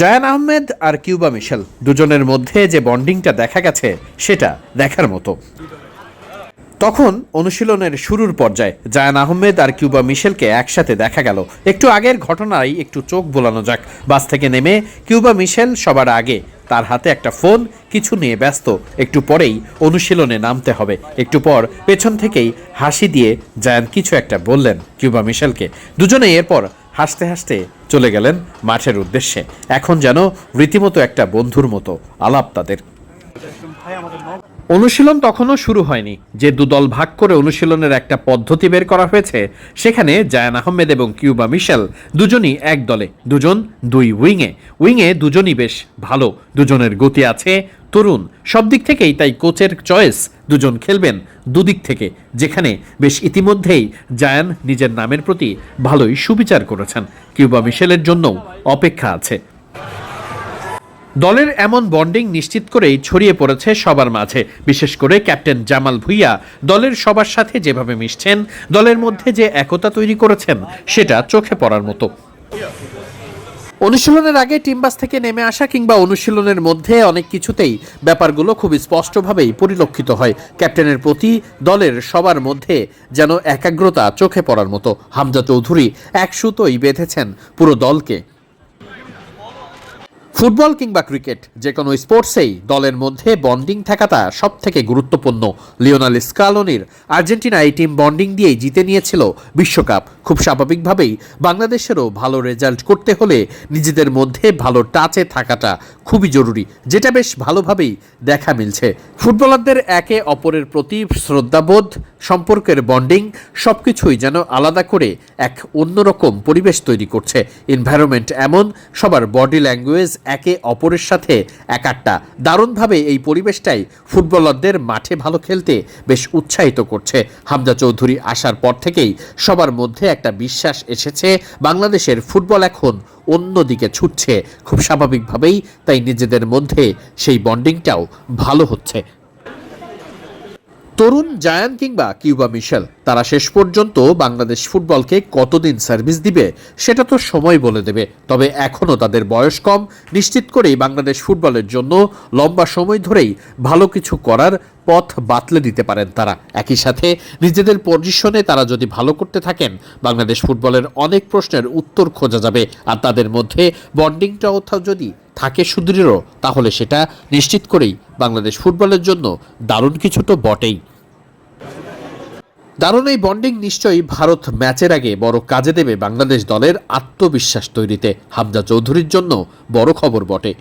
জায়ান আহমেদ আর Cuba Mitchell দুজনের মধ্যে যে বন্ডিংটা দেখা গেছে, সেটা দেখার মতো। তখন অনুশীলনের শুরুর পর্যায়ে জায়ান আহমেদ আর কিউবা মিশেলকে একসাথে দেখা গেল। একটু আগের ঘটনায় একটু চোখ বোলানো যাক। বাস থেকে নেমে কিউবা মিশেল সবার আগে তার হাতে একটা ফোন, কিছু নিয়ে ব্যস্ত। একটু পরেই অনুশীলনে নামতে হবে। একটু পর পেছন থেকেই হাসি দিয়ে জায়ান কিছু একটা বললেন কিউবা মিশেলকে। দুজনে এরপর হাসতে হাসতে চলে গেলেন মাঠের উদ্দেশ্যে। এখন যেন রীতিমতো একটা বন্ধুর মতো আলাপ তাদের। অনুশীলন তখনও শুরু হয়নি। যে দুদল ভাগ করে অনুশীলনের একটা পদ্ধতি বের করা হয়েছে, সেখানে জায়ান আহমেদ এবং কিউবা মিশেল দুজনই এক দলে, দুজন দুই উইংয়ে। উইংয়ে দুজনই বেশ ভালো, দুজনের গতি আছে তরুণ, সব দিক থেকেই তাই কোচের চয়েস দুজন খেলবেন দুদিক থেকে, যেখানে বেশ ইতিমধ্যেই জায়ান নিজের নামের প্রতি ভালোই সুবিচার করেছেন। কিউবা মিশেলের জন্যও অপেক্ষা আছে। দলের এমন বন্ডিং নিশ্চিত করেই ছড়িয়ে পড়েছে সবার মাঝে। বিশেষ করে ক্যাপ্টেন জামাল ভুইয়া, দলের সবার সাথে যেভাবে মিশছেন, দলের মধ্যে যে একতা তৈরি করেছেন, সেটা চোখে পড়ার মতো। অনুশীলনের আগে টিম বাস থেকে নেমে আসা কিংবা অনুশীলনের মধ্যে অনেক কিছুতেই ব্যাপারগুলো খুব স্পষ্টভাবেই পরিলক্ষিত হয়। ক্যাপ্টেনের প্রতি দলের সবার মধ্যে যেন একাগ্রতা চোখে পড়ার মতো হামজা চৌধুরী এক সুতোই বেঁধেছেন পুরো দলকে। ফুটবল কিংবা ক্রিকেট, যে কোনো স্পোর্টসেই দলের মধ্যে বন্ডিং থাকাটা সব থেকে গুরুত্বপূর্ণ। লিওনাল স্কালোনির আর্জেন্টিনা এই টিম বন্ডিং দিয়েই জিতে নিয়েছিল বিশ্বকাপ। খুব স্বাভাবিকভাবেই বাংলাদেশেরও ভালো রেজাল্ট করতে হলে নিজেদের মধ্যে ভালো টাচে থাকাটা খুবই জরুরি, যেটা বেশ ভালোভাবেই দেখা মিলছে। ফুটবলারদের একে অপরের প্রতি শ্রদ্ধাবোধ সম্পর্কের বন্ডিং সব কিছুই যেন আলাদা করে এক অন্যরকম পরিবেশ তৈরি করছে। এনভায়রনমেন্ট এমন, সবার বডি ল্যাঙ্গুয়েজ একে অপরের সাথে একাট্টা। দারুণভাবে এই পরিবেশটাই ফুটবলারদের মাঠে ভালো খেলতে বেশ উৎসাহিত করছে। হামজা চৌধুরী আসার পর থেকেই সবার মধ্যে একটা বিশ্বাস এসেছে, বাংলাদেশের ফুটবল এখন অন্যদিকে ছুটছে। খুব স্বাভাবিকভাবেই তাই নিজেদের মধ্যে সেই বন্ডিংটাও ভালো হচ্ছে। তরুণ জায়ান কিংবা কিউবা মিশেল, তারা শেষ পর্যন্ত বাংলাদেশ ফুটবলকে কতদিন সার্ভিস দিবে সেটা তো সময় বলে দেবে। তবে এখনও তাদের বয়স কম। নিশ্চিত করেই বাংলাদেশ ফুটবলের জন্য লম্বা সময় ধরেই ভালো কিছু করার পথ বাতলে দিতে পারেন তারা। একই সাথে নিজেদের পজিশনে তারা যদি ভালো করতে থাকেন, বাংলাদেশ ফুটবলের অনেক প্রশ্নের উত্তর খোঁজা যাবে। আর তাদের মধ্যে বন্ডিংটা কোথাও যদি থাকে সুদৃঢ়, তাহলে সেটা নিশ্চিত করেই বাংলাদেশ ফুটবলের জন্য দারুণ কিছু তো বটেই। দারুণ এই বন্ডিং নিশ্চয়ই ভারত ম্যাচের আগে বড় কাজে দেবে বাংলাদেশ দলের আত্মবিশ্বাস তৈরিতে। হামজা চৌধুরীর জন্য বড় খবর বটে।